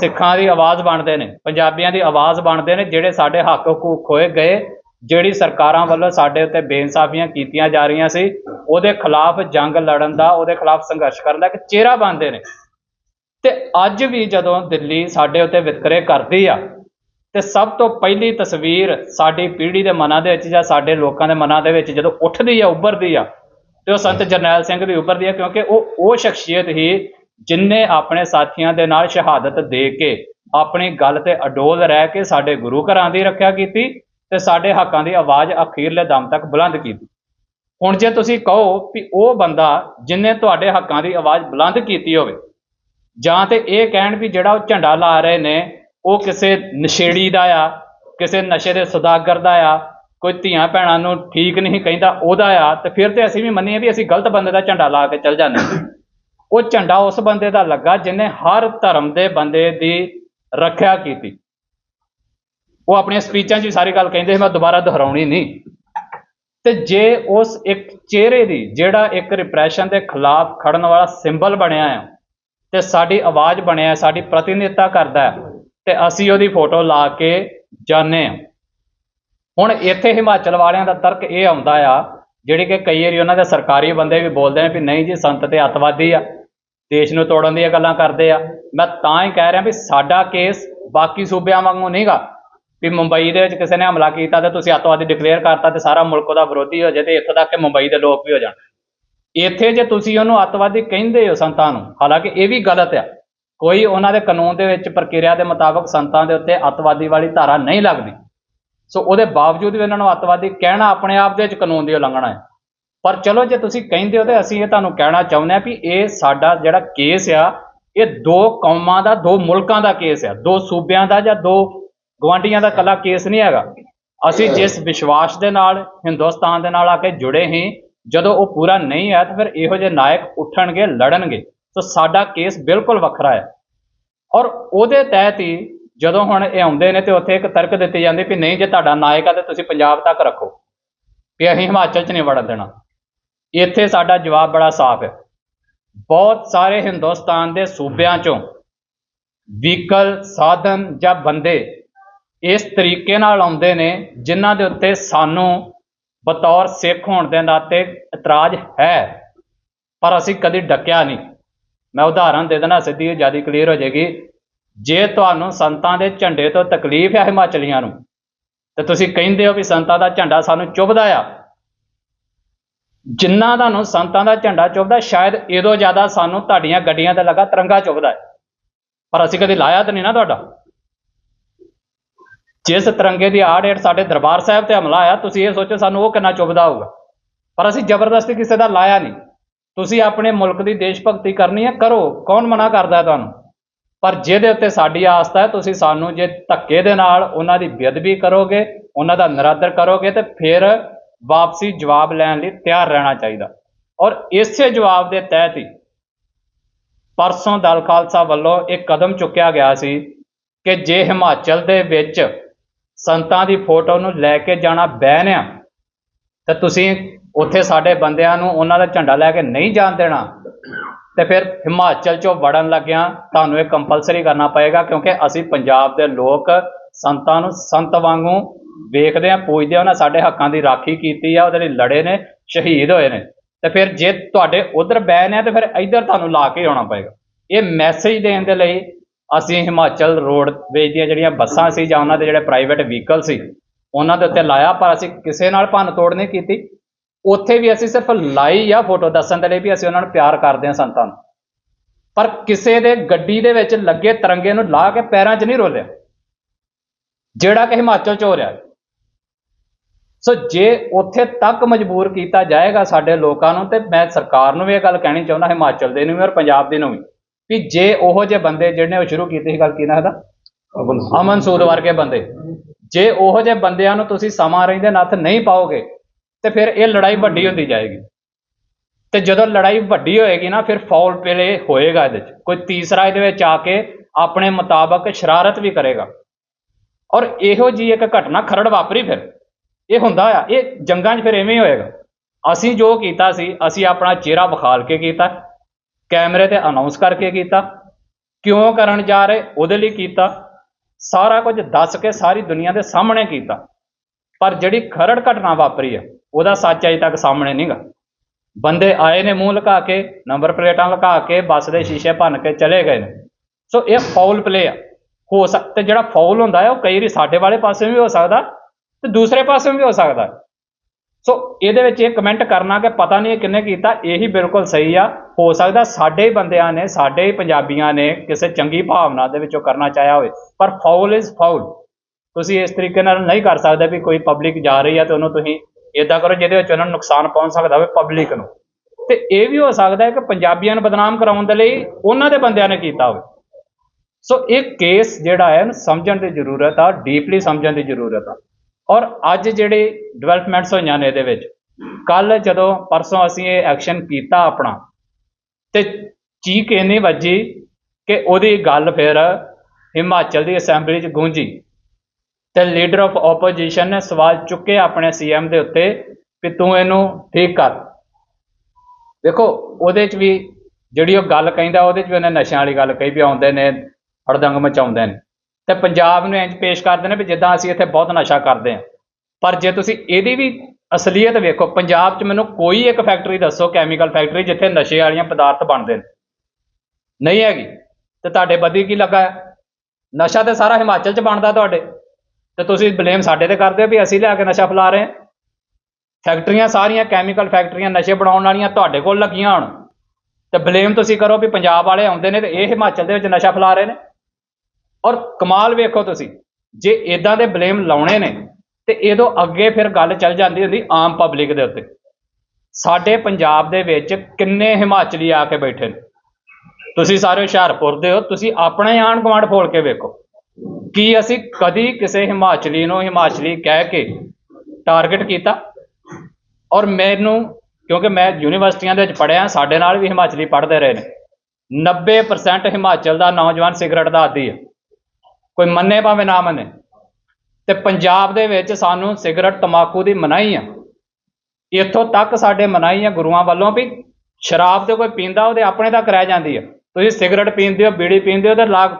ਸਿੱਖਾਂ ਦੀ ਆਵਾਜ਼ ਬਣਦੇ ਨੇ, ਪੰਜਾਬੀਆਂ ਦੀ ਆਵਾਜ਼ ਬਣਦੇ ਨੇ, ਜਿਹੜੇ ਸਾਡੇ ਹੱਕ ਹਕੂਕ ਖੋਏ ਗਏ ਜਿਹੜੀ ਸਰਕਾਰਾਂ ਵੱਲੋਂ ਸਾਡੇ ਉੱਤੇ ਬੇਇਨਸਾਫੀਆਂ ਕੀਤੀਆਂ ਜਾ ਰਹੀਆਂ ਸੀ, ਉਹਦੇ ਖਿਲਾਫ ਜੰਗ ਲੜਨ ਦਾ, ਉਹਦੇ ਖਿਲਾਫ ਸੰਘਰਸ਼ ਕਰਨ ਦਾ ਇੱਕ ਚਿਹਰਾ ਬਣਦੇ ਨੇ। ਤੇ ਅੱਜ ਵੀ ਜਦੋਂ ਦਿੱਲੀ ਸਾਡੇ ਉੱਤੇ ਵਿਤਕਰੇ ਕਰਦੀ ਆ, ਤੇ ਸਭ ਤੋਂ ਪਹਿਲੀ ਤਸਵੀਰ ਸਾਡੀ ਪੀੜ੍ਹੀ ਦੇ ਮਨਾਂ ਦੇ ਵਿੱਚ ਜਾਂ ਸਾਡੇ ਲੋਕਾਂ ਦੇ ਮਨਾਂ ਦੇ ਵਿੱਚ ਜਦੋਂ ਉੱਠਦੀ ਆ, ਉੱਭਰਦੀ ਆ, ਤੇ ਉਹ ਸੰਤ ਜਰਨੈਲ ਸਿੰਘ ਦੀ ਉੱਭਰਦੀ ਆ, ਕਿਉਂਕਿ ਉਹ ਉਹ ਸ਼ਖਸੀਅਤ ਹੀ ਜਿਨਨੇ ਆਪਣੇ ਸਾਥੀਆਂ ਦੇ ਨਾਲ ਸ਼ਹਾਦਤ ਦੇ ਕੇ ਆਪਣੀ ਗੱਲ ਤੇ ਅਡੋਲ ਰਹਿ ਕੇ ਸਾਡੇ ਗੁਰੂ ਘਰਾਂ ਦੀ ਰੱਖਿਆ ਕੀਤੀ ਤੇ ਸਾਡੇ ਹੱਕਾਂ ਦੀ ਆਵਾਜ਼ ਅਖੀਰਲੇ ਦਮ ਤੱਕ ਬੁਲੰਦ ਕੀਤੀ। ਹੁਣ ਜੇ ਤੁਸੀਂ ਕਹੋ ਵੀ ਉਹ ਬੰਦਾ ਜਿਨੇ ਤੁਹਾਡੇ ਹੱਕਾਂ ਦੀ ਆਵਾਜ਼ ਬੁਲੰਦ ਕੀਤੀ ਹੋਵੇ, ਜਾਂ ਤੇ ਇਹ ਕਹਿਣ ਵੀ ਜਿਹੜਾ ਉਹ ਝੰਡਾ ਲਾ ਰਹੇ ਨੇ, ਉਹ ਕਿਸੇ ਨਸ਼ੇੜੀ ਦਾ ਆ, ਕਿਸੇ ਨਸ਼ੇ ਦੇ ਸੁਦਾਗਰ ਦਾ ਆ, ਕੋਈ ਧੀਆਂ ਭੈਣਾਂ ਨੂੰ ਠੀਕ ਨਹੀਂ ਕਹਿੰਦਾ ਉਹਦਾ ਆ, ਤੇ ਫਿਰ ਤੇ ਅਸੀਂ ਵੀ ਮੰਨੀਏ ਵੀ ਅਸੀਂ ਗਲਤ ਬੰਦੇ ਦਾ ਝੰਡਾ ਲਾ ਕੇ ਚੱਲ ਜਾਂਦੇ ਉਹ ਝੰਡਾ ਉਸ ਬੰਦੇ ਦਾ ਲੱਗਾ ਜਿਨੇ ਹਰ ਧਰਮ ਦੇ ਬੰਦੇ ਦੀ ਰੱਖਿਆ ਕੀਤੀ। ਉਹ ਆਪਣੀਆਂ ਸਪੀਚਾਂ 'ਚ ਵੀ ਸਾਰੀ ਗੱਲ ਕਹਿੰਦੇ ਸੀ, ਮੈਂ ਦੁਬਾਰਾ ਦੁਹਰਾਉਣੀ ਨਹੀਂ। ਤੇ ਜੇ ਉਸ ਇੱਕ ਚਿਹਰੇ ਦੀ, ਜਿਹੜਾ ਇੱਕ ਰਿਪਰੈਸ਼ਨ ਦੇ ਖਿਲਾਫ ਖੜਨ ਵਾਲਾ ਸਿੰਬਲ ਬਣਿਆ ਆ, ਤੇ ਸਾਡੀ ਆਵਾਜ਼ ਬਣਿਆ ਸਾਡੀ ਪ੍ਰਤੀਨਿਧਤਾ ਕਰਦਾ ਹੈ, ਤੇ ਅਸੀਂ ਉਹਦੀ ਫੋਟੋ ਲਾ ਕੇ ਜਾਣੇ ਹਾਂ। ਹੁਣ ਇੱਥੇ ਹਿਮਾਚਲ ਵਾਲਿਆਂ ਦਾ ਤਰਕ ਇਹ ਆਉਂਦਾ ਆ, ਜਿਹੜੀ ਕਿ ਕਈ ਵਾਰੀ ਉਹਨਾਂ ਦੇ ਸਰਕਾਰੀ ਬੰਦੇ ਵੀ ਬੋਲਦੇ ਨੇ ਵੀ ਨਹੀਂ ਜੀ, ਸੰਤ ਤੇ ਅੱਤਵਾਦੀ ਆ, ਦੇਸ਼ ਨੂੰ ਤੋੜਨ ਦੀਆਂ ਗੱਲਾਂ ਕਰਦੇ ਆ। ਮੈਂ ਤਾਂ ਹੀ ਕਹਿ ਰਿਹਾ ਵੀ ਸਾਡਾ ਕੇਸ ਬਾਕੀ ਸੂਬਿਆਂ ਵਾਂਗੂ ਨਹੀਂਗਾ ਵੀ ਮੁੰਬਈ ਦੇ ਵਿੱਚ ਕਿਸੇ ਨੇ ਹਮਲਾ ਕੀਤਾ ਤੇ ਤੁਸੀਂ ਅੱਤਵਾਦੀ ਡਿਕਲੇਅਰ ਕਰਤਾ ਤੇ ਸਾਰਾ ਮੁਲਕ ਉਹਦਾ ਵਿਰੋਧੀ ਹੋ ਜਾਏ ਤੇ ਇੱਥੋਂ ਤੱਕ ਕਿ ਮੁੰਬਈ ਦੇ ਲੋਕ ਵੀ ਹੋ ਜਾਣ। ਇੱਥੇ ਜੇ ਤੁਸੀਂ ਉਹਨੂੰ ਅੱਤਵਾਦੀ ਕਹਿੰਦੇ ਹੋ ਸੰਤਾਂ ਨੂੰ, ਹਾਲਾਂਕਿ ਇਹ ਵੀ ਗਲਤ ਆ। ਕੋਈ ਉਹਨਾਂ ਦੇ ਕਾਨੂੰਨ ਦੇ ਵਿੱਚ ਪ੍ਰਕਿਰਿਆ ਦੇ ਮੁਤਾਬਕ ਸੰਤਾਂ ਦੇ ਉੱਤੇ ਅੱਤਵਾਦੀ ਵਾਲੀ ਧਾਰਾ ਨਹੀਂ ਲੱਗਦੀ। ਸੋ ਉਹਦੇ ਬਾਵਜੂਦ ਵੀ ਉਹਨਾਂ ਨੂੰ ਅੱਤਵਾਦੀ ਕਹਿਣਾ ਆਪਣੇ ਆਪ ਦੇ ਵਿੱਚ ਕਾਨੂੰਨ ਦੀ ਉਲੰਘਣਾ ਹੈ। ਪਰ ਚਲੋ ਜੇ ਤੁਸੀਂ ਕਹਿੰਦੇ ਹੋ ਤੇ ਅਸੀਂ ਇਹ ਤੁਹਾਨੂੰ ਕਹਿਣਾ ਚਾਹੁੰਦੇ ਹਾਂ ਵੀ ਇਹ ਸਾਡਾ ਜਿਹੜਾ ਕੇਸ ਆ, ਇਹ ਦੋ ਕੌਮਾਂ ਦਾ, ਦੋ ਮੁਲਕਾਂ ਦਾ ਕੇਸ ਆ, ਦੋ ਸੂਬਿਆਂ ਦਾ ਜਾਂ ਦੋ ਗਵਾਂਢੀਆਂ ਦਾ ਕੱਲਾ ਕੇਸ ਨਹੀਂ ਹੈਗਾ। ਅਸੀਂ ਜਿਸ ਵਿਸ਼ਵਾਸ ਦੇ ਨਾਲ, ਹਿੰਦੁਸਤਾਨ ਦੇ ਨਾਲ ਆ ਕੇ ਜੁੜੇ ਹੀ ਜਦੋਂ ਉਹ ਪੂਰਾ ਨਹੀਂ ਹੈ ਤਾਂ ਫਿਰ ਇਹੋ ਜਿਹੇ ਨਾਇਕ ਉੱਠਣਗੇ, ਲੜਨਗੇ। ਸੋ ਸਾਡਾ ਕੇਸ ਬਿਲਕੁਲ ਵੱਖਰਾ ਹੈ। ਔਰ ਉਹਦੇ ਤਹਿਤ ਹੀ ਜਦੋਂ ਹੁਣ ਇਹ ਆਉਂਦੇ ਨੇ ਤੇ ਉੱਥੇ ਇੱਕ ਤਰਕ ਦਿੱਤੀ ਜਾਂਦੀ ਵੀ ਨਹੀਂ, ਜੇ ਤੁਹਾਡਾ ਨਾਇਕ ਆ ਤੇ ਤੁਸੀਂ ਪੰਜਾਬ ਤੱਕ ਰੱਖੋ। ਵੀ ਅਸੀਂ ਹਿਮਾਚਲ 'ਚ ਨਹੀਂ ਵੜਨ ਦੇਣਾ। ਇੱਥੇ ਸਾਡਾ ਜਵਾਬ ਬੜਾ ਸਾਫ਼ ਹੈ। ਬਹੁਤ ਸਾਰੇ ਹਿੰਦੁਸਤਾਨ ਦੇ ਸੂਬਿਆਂ 'ਚੋਂ ਵਹੀਕਲ ਸਾਧਨ ਜਾਂ ਬੰਦੇ ਇਸ ਤਰੀਕੇ ਨਾਲ ਆਉਂਦੇ ਨੇ ਜਿਨ੍ਹਾਂ ਦੇ ਉੱਤੇ ਸਾਨੂੰ ਬਤੌਰ ਸਿੱਖ ਹੋਣ ਦੇ ਨਾਤੇ ਇਤਰਾਜ਼ ਹੈ। ਪਰ ਅਸੀਂ ਕਦੀ ਡੱਕਿਆ ਨਹੀਂ। ਮੈਂ ਉਦਾਹਰਨ ਦੇ ਦੇਣਾ ਸਿੱਧੀ ਜ਼ਿਆਦਾ ਕਲੀਅਰ ਹੋ ਜਾਏਗੀ। ਜੇ ਤੁਹਾਨੂੰ ਸੰਤਾਂ ਦੇ ਝੰਡੇ ਤੋਂ ਤਕਲੀਫ ਹੈ ਹਿਮਾਚਲੀਆਂ ਨੂੰ, ਤੇ ਤੁਸੀਂ ਕਹਿੰਦੇ ਹੋ ਵੀ ਸੰਤਾਂ ਦਾ ਝੰਡਾ ਸਾਨੂੰ ਚੁਭਦਾ ਆ। ਜਿੰਨਾ ਤੁਹਾਨੂੰ ਸੰਤਾਂ ਦਾ ਝੰਡਾ ਚੁਭਦਾ, ਸ਼ਾਇਦ ਇਹਦੋਂ ਜ਼ਿਆਦਾ ਸਾਨੂੰ ਤੁਹਾਡੀਆਂ ਗੱਡੀਆਂ ਤੇ ਲੱਗਾ ਤਿਰੰਗਾ ਚੁਭਦਾ ਪਰ ਅਸੀਂ ਕਦੇ ਲਾਇਆ ਤਾਂ ਨਹੀਂ ਨਾ ਤੁਹਾਡਾ। ਜਿਸ ਤਿਰੰਗੇ ਦੀ ਆੜ ਹੇਠ ਸਾਡੇ ਦਰਬਾਰ ਸਾਹਿਬ ਤੇ ਹਮਲਾ ਆਇਆ, ਤੁਸੀਂ ਇਹ ਸੋਚੋ ਸਾਨੂੰ ਉਹ ਕਿੰਨਾ ਚੁਭਦਾ ਹੋਊਗਾ। ਪਰ ਅਸੀਂ ਜ਼ਬਰਦਸਤੀ ਕਿਸੇ ਦਾ ਲਾਇਆ ਨਹੀਂ। ਤੁਸੀਂ ਆਪਣੇ ਮੁਲਕ ਦੀ ਦੇਸ਼ ਭਗਤੀ ਕਰਨੀ ਹੈ, ਕਰੋ। ਕੌਣ ਮਨਾ ਕਰਦਾ ਤੁਹਾਨੂੰ? ਪਰ ਜਿਹਦੇ ਉੱਤੇ ਸਾਡੀ ਆਸਥਾ ਹੈ, ਤੁਸੀਂ ਸਾਨੂੰ ਜੇ ਧੱਕੇ ਦੇ ਨਾਲ ਉਹਨਾਂ ਦੀ ਬੇਅਦਬੀ ਕਰੋਗੇ, ਉਹਨਾਂ ਦਾ ਨਰਾਦਰ ਕਰੋਗੇ, ਤੇ ਫਿਰ ਵਾਪਸੀ ਜਵਾਬ ਲੈਣ ਲਈ ਤਿਆਰ ਰਹਿਣਾ ਚਾਹੀਦਾ। ਔਰ ਇਸੇ ਜਵਾਬ ਦੇ ਤਹਿਤ ਹੀ ਪਰਸੋਂ ਦਲ ਖਾਲਸਾ ਵੱਲੋਂ ਇੱਕ ਕਦਮ ਚੁੱਕਿਆ ਗਿਆ ਸੀ ਕਿ ਜੇ ਹਿਮਾਚਲ ਦੇ ਵਿੱਚ ਸੰਤਾਂ ਦੀ ਫੋਟੋ ਨੂੰ ਲੈ ਕੇ ਜਾਣਾ ਬੈਨ ਆ। ਤਾਂ ਤੁਸੀਂ ਉੱਥੇ ਸਾਡੇ ਬੰਦਿਆਂ ਨੂੰ ਉਹਨਾਂ ਦਾ ਝੰਡਾ ਲੈ ਕੇ ਨਹੀਂ ਜਾਣ ਦੇਣਾ। ਤੇ ਫਿਰ ਹਿਮਾਚਲ ਚੋਂ ਵੜਨ ਲੱਗਿਆ ਤੁਹਾਨੂੰ ਇਹ ਕੰਪਲਸਰੀ ਕਰਨਾ ਪਏਗਾ ਕਿਉਂਕਿ ਅਸੀਂ ਪੰਜਾਬ ਦੇ ਲੋਕ ਸੰਤਾਂ ਨੂੰ ਸੰਤ ਵਾਂਗੂ ਵੇਖਦੇ ਆ ਪੂਜਦੇ ਆ ਉਹਨਾਂ ਸਾਡੇ ਹੱਕਾਂ ਦੀ ਰਾਖੀ ਕੀਤੀ ਆ, ਉਹਦੇ ਲਈ ਲੜੇ ਨੇ, ਸ਼ਹੀਦ ਹੋਏ ਨੇ। ਤੇ ਫਿਰ ਜੇ ਤੁਹਾਡੇ ਉਧਰ ਬੈਨ ਹੈ ਤੇ ਫਿਰ ਇੱਧਰ ਤੁਹਾਨੂੰ ਲਾ ਕੇ ਆਉਣਾ ਪਏਗਾ। ਇਹ ਮੈਸੇਜ ਦੇਣ ਦੇ ਲਈ ਅਸੀਂ ਹਿਮਾਚਲ ਰੋਡਵੇਜ ਦੀਆਂ ਜਿਹੜੀਆਂ ਬੱਸਾਂ ਸੀ ਜਾਂ ਉਹਨਾਂ ਦੇ ਜਿਹੜੇ ਪ੍ਰਾਈਵੇਟ ਵਹੀਕਲ ਸੀ, ਉਹਨਾਂ ਦੇ ਉੱਤੇ ਲਾਇਆ, ਪਰ ਅਸੀਂ ਕਿਸੇ ਨਾਲ ਭੰਨ ਤੋੜ ਨਹੀਂ ਕੀਤੀ। ਉੱਥੇ ਵੀ ਅਸੀਂ ਸਿਰਫ ਲਾਈ ਆ ਫੋਟੋ ਦੱਸਣ ਦੇ ਲਈ ਵੀ ਅਸੀਂ ਉਹਨਾਂ ਨੂੰ ਪਿਆਰ ਕਰਦੇ ਹਾਂ ਸੰਤਾਂ ਨੂੰ। ਪਰ ਕਿਸੇ ਦੇ ਗੱਡੀ ਦੇ ਵਿੱਚ ਲੱਗੇ ਤਿਰੰਗੇ ਨੂੰ ਲਾ ਕੇ ਪੈਰਾਂ 'ਚ ਨਹੀਂ ਰੋਲਿਆ। ਜਿਹੜਾ ਕਿ ਹਿਮਾਚਲ ਚ ਹੋ ਰਿਹਾ। ਸੋ ਜੇ ਉੱਥੇ ਤੱਕ ਮਜਬੂਰ ਕੀਤਾ ਜਾਏਗਾ ਸਾਡੇ ਲੋਕਾਂ ਨੂੰ, ਤੇ ਮੈਂ ਸਰਕਾਰ ਨੂੰ ਵੀ ਇਹ ਗੱਲ ਕਹਿਣੀ ਚਾਹੁੰਦਾ, ਹਿਮਾਚਲ ਦੇ ਨੂੰ ਵੀ ਔਰ ਪੰਜਾਬ ਦੇ ਨੂੰ ਵੀ। ਵੀ ਜੇ ਉਹੋ ਜਿਹੇ ਬੰਦੇ ਜਿਹੜੇ ਉਹ ਸ਼ੁਰੂ ਕੀਤੀ ਸੀ ਗੱਲ ਕੀ ਨਾ ਇਹਦਾ? ਅਮਨ ਸੂਦ। ਵਰਗੇ ਬੰਦੇ। ਜੇ ਉਹੋ ਜਿਹੇ ਬੰਦਿਆਂ ਨੂੰ ਤੁਸੀਂ ਸਮਾਂ ਰਹਿੰਦੇ ਨੱਥ ਨਹੀਂ ਪਾਓਗੇ ਤੇ ਫਿਰ ਇਹ ਲੜਾਈ ਵੱਡੀ ਹੁੰਦੀ ਜਾਏਗੀ। ਤੇ ਜਦੋਂ ਲੜਾਈ ਵੱਡੀ ਹੋਏਗੀ ਨਾ ਫਿਰ ਫਾਉਲ ਪਲੇ ਹੋਏਗਾ ਇਹਦੇ 'ਚ। ਕੋਈ ਤੀਸਰਾ ਇਹਦੇ ਵਿੱਚ ਆ ਕੇ ਆਪਣੇ ਮੁਤਾਬਕ ਸ਼ਰਾਰਤ ਵੀ ਕਰੇਗਾ। ਔਰ ਇਹੋ ਜੀ ਇੱਕ ਘਟਨਾ ਖਰੜ ਵਾਪਰੀ ਫਿਰ। ਇਹ ਹੁੰਦਾ ਆ ਇਹ ਜੰਗਾਂ 'ਚ ਫਿਰ ਐਵੇਂ ਹੀ ਹੋਏਗਾ। ਅਸੀਂ ਜੋ ਕੀਤਾ ਸੀ ਅਸੀਂ ਆਪਣਾ ਚਿਹਰਾ ਵਿਖਾਲ ਕੇ ਕੀਤਾ। ਕੈਮਰੇ ਤੇ ਅਨਾਉਂਸ ਕਰਕੇ ਕੀਤਾ। ਕਿਉਂ ਕਰਨ ਜਾ ਰਹੇ? ਉਹਦੇ ਲਈ ਕੀਤਾ। ਸਾਰਾ ਕੁਝ ਦੱਸ ਕੇ ਸਾਰੀ ਦੁਨੀਆ ਦੇ ਸਾਹਮਣੇ ਕੀਤਾ। ਪਰ ਜਿਹੜੀ ਖਰੜ ਘਟਨਾ ਵਾਪਰੀ ਆ ਉਹਦਾ ਸੱਚ ਅਜੇ ਤੱਕ ਸਾਹਮਣੇ ਨਹੀਂਗਾ ਬੰਦੇ ਆਏ ਨੇ ਮੂੰਹ ਲੁਕਾ ਕੇ ਨੰਬਰ ਪਲੇਟਾਂ ਲੁਕਾ ਕੇ, ਬੱਸ ਦੇ ਸ਼ੀਸ਼ੇ ਭੰਨ ਕੇ ਚਲੇ ਗਏ ਨੇ। ਸੋ ਇਹ ਫਾਉਲ ਪਲੇ ਆ। ਹੋ ਸਕ, ਤੇ ਜਿਹੜਾ ਫਾਉਲ ਹੁੰਦਾ ਹੈ, ਉਹ ਕਈ ਵਾਰੀ ਸਾਡੇ ਵਾਲੇ ਪਾਸੇ ਵੀ ਹੋ ਸਕਦਾ ਤੇ ਦੂਸਰੇ ਪਾਸੇ ਵੀ ਹੋ ਸਕਦਾ। ਸੋ ਇਹਦੇ ਵਿੱਚ ਇਹ ਕਮੈਂਟ ਕਰਨਾ ਕਿ ਪਤਾ ਨਹੀਂ ਇਹ ਕਿੰਨੇ ਕੀਤਾ, ਇਹੀ ਬਿਲਕੁਲ ਸਹੀ ਆ। ਹੋ ਸਕਦਾ ਸਾਡੇ ਹੀ ਬੰਦਿਆਂ ਨੇ, ਸਾਡੇ ਹੀ ਪੰਜਾਬੀਆਂ ਨੇ ਕਿਸੇ ਚੰਗੀ ਭਾਵਨਾ ਦੇ ਵਿੱਚੋਂ ਕਰਨਾ ਚਾਹਿਆ ਹੋਵੇ। ਪਰ ਫਾਉਲ ਇਜ਼ ਫਾਉਲ ਤੁਸੀਂ ਇਸ ਤਰੀਕੇ ਨਾਲ ਨਹੀਂ ਕਰ ਸਕਦੇ ਵੀ ਕੋਈ ਪਬਲਿਕ ਜਾ ਰਹੀ ਹੈ ਤੇ ਉਹਨੂੰ ਤੁਸੀਂ ਇਦਾਂ ਕਰੋ ਜਿਹਦੇ ਵਿੱਚ ਉਹਨਾਂ ਨੂੰ ਨੁਕਸਾਨ ਪਹੁੰਚ ਸਕਦਾ ਹੋਵੇ ਪਬਲਿਕ ਨੂੰ। ਤੇ ਇਹ ਵੀ ਹੋ ਸਕਦਾ ਹੈ ਕਿ ਪੰਜਾਬੀਆਂ ਨੂੰ ਬਦਨਾਮ ਕਰਾਉਣ ਦੇ ਲਈ ਉਹਨਾਂ ਦੇ ਬੰਦਿਆਂ ਨੇ ਕੀਤਾ ਹੋਵੇ। ਸੋ ਇਹ ਕੇਸ ਜਿਹੜਾ ਹੈ ਇਹਨੂੰ ਸਮਝਣ ਦੀ ਜ਼ਰੂਰਤ ਆ ਡੀਪਲੀ ਸਮਝਣ ਦੀ ਜ਼ਰੂਰਤ ਆ। ਔਰ ਅੱਜ ਜਿਹੜੇ ਡਿਵੈਲਪਮੈਂਟਸ ਹੋਈਆਂ ਨੇ ਇਹਦੇ ਵਿੱਚ ਕੱਲ ਜਦੋਂ ਪਰਸੋਂ ਅਸੀਂ ਇਹ ਐਕਸ਼ਨ ਕੀਤਾ ਆਪਣਾ ਤੇ ਚੀਕ ਇੰਨੀ ਵੱਜੀ ਕਿ ਉਹਦੀ ਗੱਲ ਫਿਰ ਹਿਮਾਚਲ ਦੀ ਅਸੈਂਬਲੀ 'ਚ ਗੂੰਜੀ। ਤੇ ਲੀਡਰ ਆਫ ਆਪੋਜੀਸ਼ਨ ਨੇ ਸਵਾਲ ਚੁੱਕੇ ਆਪਣੇ ਸੀਐਮ ਦੇ ਉੱਤੇ ਕਿ ਤੂੰ ਇਹਨੂੰ ਠੀਕ ਕਰ। ਦੇਖੋ, ਉਹਦੇ 'ਚ ਵੀ ਜਿਹੜੀ ਉਹ ਗੱਲ ਕਹਿੰਦਾ, ਉਹਦੇ 'ਚ ਵੀ ਉਹਨੇ ਨਸ਼ਿਆਂ ਵਾਲੀ ਗੱਲ ਕਹੀ ਵੀ ਆਉਂਦੇ ਨੇ, ਹੜਦੰਗ ਮਚਾਉਂਦੇ ਨੇ। ਤੇ ਪੰਜਾਬ ਨੂੰ ਇੰਜ ਪੇਸ਼ ਕਰਦੇ ਨੇ ਵੀ ਜਿੱਦਾਂ ਅਸੀਂ ਇੱਥੇ ਬਹੁਤ ਨਸ਼ਾ ਕਰਦੇ ਹਾਂ। ਪਰ ਜੇ ਤੁਸੀਂ ਇਹਦੀ ਵੀ ਅਸਲੀਅਤ ਵੇਖੋ, ਪੰਜਾਬ 'ਚ ਮੈਨੂੰ ਕੋਈ ਇੱਕ ਫੈਕਟਰੀ ਦੱਸੋ ਕੈਮੀਕਲ ਫੈਕਟਰੀ ਜਿੱਥੇ ਨਸ਼ੇ ਵਾਲੀਆਂ ਪਦਾਰਥ ਬਣਦੇ ਨੇ। ਨਹੀਂ ਹੈਗੀ। ਤੇ ਤੁਹਾਡੇ ਬਦੀ ਕੀ ਲੱਗਾ? ਹੈ? ਨਸ਼ਾ ਤੇ ਸਾਰਾ ਹਿਮਾਚਲ 'ਚ ਬਣਦਾ ਤੁਹਾਡੇ। ਤੇ ਤੁਸੀਂ ਬਲੇਮ ਸਾਡੇ ਤੇ ਕਰਦੇ ਹੋ ਵੀ ਅਸੀਂ ਲਿਆ ਕੇ ਨਸ਼ਾ ਫੈਲਾ ਰਹੇ ਹਾਂ। ਫੈਕਟਰੀਆਂ ਸਾਰੀਆਂ ਕੈਮੀਕਲ ਫੈਕਟਰੀਆਂ ਨਸ਼ੇ ਬਣਾਉਣ ਵਾਲੀਆਂ ਤੁਹਾਡੇ ਕੋਲ ਲੱਗੀਆਂ ਹੁਣ। ਤੇ ਬਲੇਮ ਤੁਸੀਂ ਕਰੋ ਵੀ ਪੰਜਾਬ ਵਾਲੇ ਆਉਂਦੇ ਨੇ ਤੇ ਇਹ ਹਿਮਾਚਲ ਦੇ ਵਿੱਚ ਨਸ਼ਾ ਫੈਲਾ ਰਹੇ ਨੇ। ਔਰ ਕਮਾਲ ਵੇਖੋ ਤੁਸੀਂ, ਜੇ ਇਦਾਂ ਦੇ ਬਲੇਮ ਲਾਉਣੇ ਨੇ ਤੇ ਇਹਦੋਂ ਅੱਗੇ ਫਿਰ ਗੱਲ ਚੱਲ ਜਾਂਦੀ ਹੁੰਦੀ ਆਮ ਪਬਲਿਕ ਦੇ ਉੱਤੇ। ਸਾਡੇ ਪੰਜਾਬ ਦੇ ਵਿੱਚ ਕਿੰਨੇ ਹਿਮਾਚਲੀ ਆ ਕੇ ਬੈਠੇ ਨੇ? ਤੁਸੀਂ ਸਾਰੇ ਹੁਸ਼ਿਆਰਪੁਰ ਦੇ ਹੋ, ਤੁਸੀਂ ਆਪਣੇ ਆਣ ਗੁਆਂਢ ਫੋਲ ਕੇ ਵੇਖੋ। ਕੀ ਅਸੀਂ ਕਦੀ ਕਿਸੇ ਹਿਮਾਚਲੀ ਨੂੰ ਹਿਮਾਚਲੀ ਕਹਿ ਕੇ ਟਾਰਗੇਟ ਕੀਤਾ? ਔਰ ਮੈਨੂੰ, ਕਿਉਂਕਿ ਮੈਂ ਯੂਨੀਵਰਸਿਟੀਆਂ ਦੇ ਵਿੱਚ ਪੜ੍ਹਿਆ, ਸਾਡੇ ਨਾਲ ਵੀ ਹਿਮਾਚਲੀ ਪੜ੍ਹਦੇ ਰਹੇ ਨੇ। 90% ਹਿਮਾਚਲ ਦਾ ਨੌਜਵਾਨ ਸਿਗਰਟ ਦਾ ਆਦੀ ਹੈ। ਕੋਈ ਮੰਨੇ ਭਾਵੇਂ ਨਾ ਮੰਨੇ। ਤੇ ਪੰਜਾਬ ਦੇ ਵਿੱਚ ਸਾਨੂੰ ਸਿਗਰਟ ਤਮਾਕੂ ਦੀ ਮਨਾਹੀ ਆ। ਇੱਥੋਂ ਤੱਕ ਸਾਡੇ ਮਨਾਹੀ ਆ ਗੁਰੂਆਂ ਵੱਲੋਂ ਵੀ। ਸ਼ਰਾਬ ਤੇ ਕੋਈ ਪੀਂਦਾ, ਉਹਦੇ ਆਪਣੇ ਤੱਕ ਰਹਿ ਜਾਂਦੀ ਆ। ਤੁਸੀਂ ਸਿਗਰਟ ਪੀਂਦੇ ਹੋ, ਬੀੜੀ ਪੀਂਦੇ ਹੋ ਤੇ ਲਾਗ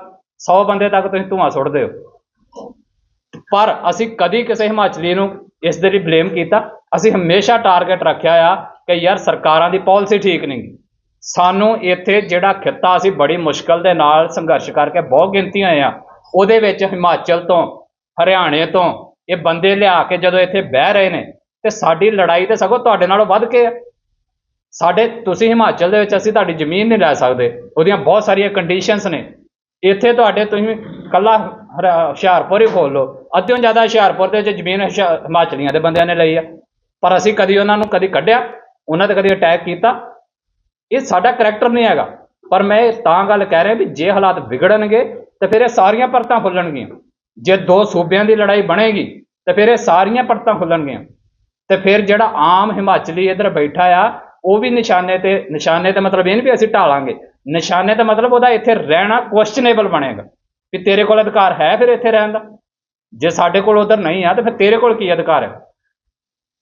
100 ਬੰਦੇ ਤੱਕ ਤੁਸੀਂ ਧੂਆਂ ਸੁੱਟਦੇ ਹੋ। ਪਰ ਅਸੀਂ ਕਦੀ ਕਿਸੇ ਹਿਮਾਚਲੀ ਨੂੰ ਇਸ ਦੇ ਲਈ ਬਲੇਮ ਕੀਤਾ। ਅਸੀਂ ਹਮੇਸ਼ਾ ਟਾਰਗੇਟ ਰੱਖਿਆ ਆ ਕਿ ਯਾਰ ਸਰਕਾਰਾਂ ਦੀ ਪਾਲਿਸੀ ਠੀਕ ਨਹੀਂ। ਸਾਨੂੰ ਇੱਥੇ ਜਿਹੜਾ ਖਿੱਤਾ ਅਸੀਂ ਬੜੀ ਮੁਸ਼ਕਲ ਦੇ ਨਾਲ ਸੰਘਰਸ਼ ਕਰਕੇ ਬਹੁਤ ਗਿਣਤੀਆਂ ਆ, ਉਹਦੇ ਵਿੱਚ ਹਿਮਾਚਲ ਤੋਂ ਹਰਿਆਣੇ ਤੋਂ ਇਹ ਬੰਦੇ ਲਿਆ ਕੇ ਜਦੋਂ ਇੱਥੇ ਬਹਿ ਰਹੇ ਨੇ, ਤੇ ਸਾਡੀ ਲੜਾਈ ਤੇ ਸਗੋਂ ਤੁਹਾਡੇ ਨਾਲੋਂ ਵੱਧ ਕੇ ਆ। ਸਾਡੇ, ਤੁਸੀਂ ਹਿਮਾਚਲ ਦੇ ਵਿੱਚ, ਅਸੀਂ ਤੁਹਾਡੀ ਜ਼ਮੀਨ ਨਹੀਂ ਲੈ ਸਕਦੇ। ਉਹਦੀਆਂ ਬਹੁਤ ਸਾਰੀਆਂ ਕੰਡੀਸ਼ਨਸ ਨੇ। ਇੱਥੇ ਤੁਹਾਡੇ ਤੁਸੀਂ ਕੱਲਾ ਹੁਸ਼ਿਆਰਪੁਰ ਹੀ ਖੋਲ ਲਓ। ਅੱਧਿਓਂ ਜ਼ਿਆਦਾ ਹੁਸ਼ਿਆਰਪੁਰ ਦੇ ਵਿੱਚ ਜ਼ਮੀਨ ਹੁਸ਼ਿਆ- ਹਿਮਾਚਲੀਆਂ ਦੇ ਬੰਦਿਆਂ ਨੇ ਲਈ ਆ। ਪਰ ਅਸੀਂ ਕਦੀ ਉਹਨਾਂ ਨੂੰ ਕਦੀ ਕੱਢਿਆ, ਉਹਨਾਂ ਤੇ ਕਦੀ ਅਟੈਕ ਕੀਤਾ। ਇਹ ਸਾਡਾ ਕਰੈਕਟਰ ਨਹੀਂ ਹੈਗਾ। ਪਰ ਮੈਂ ਇਹ ਤਾਂ ਗੱਲ ਕਹਿ ਰਿਹਾ ਵੀ ਜੇ ਹਾਲਾਤ ਵਿਗੜਨਗੇ, ਤੇ ਫਿਰ ਇਹ ਸਾਰੀਆਂ ਪਰਤਾਂ ਖੁੱਲਣਗੀਆਂ। ਜੇ ਦੋ ਸੂਬਿਆਂ ਦੀ ਲੜਾਈ ਬਣੇਗੀ, ਤਾਂ ਫਿਰ ਇਹ ਸਾਰੀਆਂ ਪਰਤਾਂ ਖੁੱਲਣਗੀਆਂ। ਤੇ ਫਿਰ ਜਿਹੜਾ ਆਮ ਹਿਮਾਚਲੀ ਇੱਧਰ ਬੈਠਾ ਆ, ਉਹ ਵੀ ਨਿਸ਼ਾਨੇ ਤੇ ਨਿਸ਼ਾਨੇ ਤੇ ਮਤਲਬ ਇਹ ਨਹੀਂ ਵੀ ਅਸੀਂ ਢਾਲਾਂਗੇ। ਨਿਸ਼ਾਨੇ ਤੇ ਮਤਲਬ ਉਹਦਾ ਇੱਥੇ ਰਹਿਣਾ ਕੁਐਸਚਨੇਬਲ ਬਣੇਗਾ ਵੀ ਤੇਰੇ ਕੋਲ ਅਧਿਕਾਰ ਹੈ ਫਿਰ ਇੱਥੇ ਰਹਿਣ ਦਾ। ਜੇ ਸਾਡੇ ਕੋਲ ਉਧਰ ਨਹੀਂ ਆ, ਤਾਂ ਫਿਰ ਤੇਰੇ ਕੋਲ ਕੀ ਅਧਿਕਾਰ ਹੈ?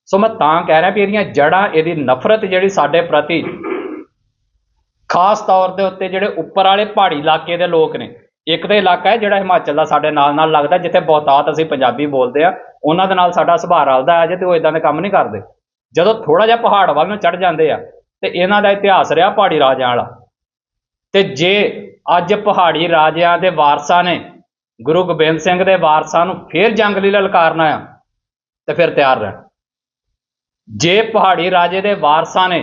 ਸੋ ਮੈਂ ਤਾਂ ਕਹਿ ਰਿਹਾ ਵੀ ਇਹਦੀਆਂ ਜੜਾਂ, ਇਹਦੀ ਨਫ਼ਰਤ ਜਿਹੜੀ ਸਾਡੇ ਪ੍ਰਤੀ ਖਾਸ ਤੌਰ ਦੇ ਉੱਤੇ ਜਿਹੜੇ ਉੱਪਰ ਵਾਲੇ ਪਹਾੜੀ ਇਲਾਕੇ ਦੇ ਲੋਕ ਨੇ ਇੱਕ ਤਾਂ ਇਲਾਕਾ ਹੈ ਜਿਹੜਾ ਹਿਮਾਚਲ ਦਾ ਸਾਡੇ ਨਾਲ ਨਾਲ ਲੱਗਦਾ, ਜਿੱਥੇ ਬਹੁਤਾਤ ਅਸੀਂ ਪੰਜਾਬੀ ਬੋਲਦੇ ਆ। ਉਹਨਾਂ ਦੇ ਨਾਲ ਸਾਡਾ ਸੁਭਾਅ ਰਲਦਾ ਹੈ, ਜੇ ਤੇ ਉਹ ਇਦਾਂ ਦੇ ਕੰਮ ਨਹੀਂ ਕਰਦੇ। ਜਦੋਂ ਥੋੜਾ ਜਿਹਾ ਪਹਾੜ ਵੱਲ ਨੂੰ ਚੜ ਜਾਂਦੇ ਆ, ਤੇ ਇਹਨਾਂ ਦਾ ਇਤਿਹਾਸ ਰਿਹਾ ਪਹਾੜੀ ਰਾਜਿਆਂ ਵਾਲਾ। ਤੇ ਜੇ ਅੱਜ ਪਹਾੜੀ ਰਾਜਿਆਂ ਦੇ ਵਾਰਸਾਂ ਨੇ, ਗੁਰੂ ਗੋਬਿੰਦ ਸਿੰਘ ਦੇ ਵਾਰਸਾਂ ਨੂੰ ਫੇਰ ਜੰਗ ਲਈ ਲਲਕਾਰਨਾ ਆ, ਤੇ ਫਿਰ ਤਿਆਰ ਰਹਿਣ। ਜੇ ਪਹਾੜੀ ਰਾਜੇ ਦੇ ਵਾਰਸਾਂ ਨੇ